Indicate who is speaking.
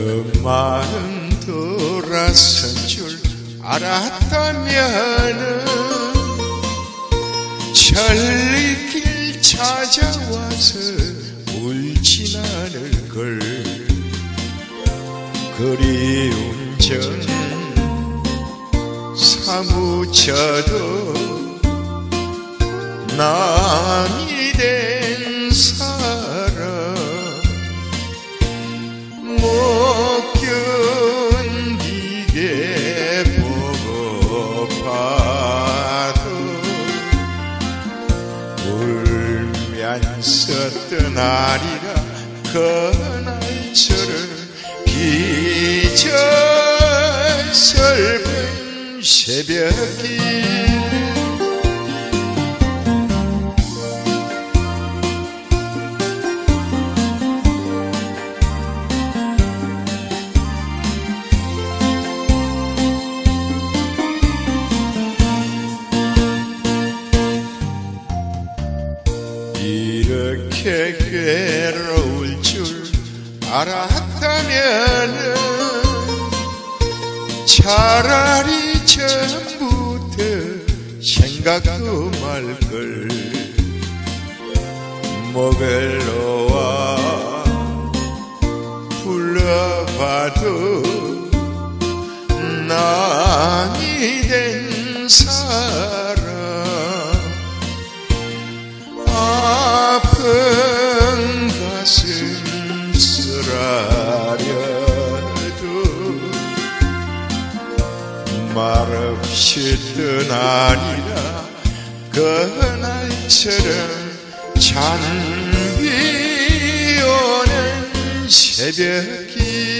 Speaker 1: 그 마음 돌아선 줄 알았다면은 천리길 찾아와서 울진 않을 걸 그리운 전 사무쳐도 남이 울면서 떠나리라 그날처럼 비저설픈 새벽이 이렇게 괴로울 줄 알았다면은 차라리 전부터 생각도 말걸 놓아 불러봐도 남이 된 사람 말없이 떠나리라 그날처럼 잔비 오는 새벽이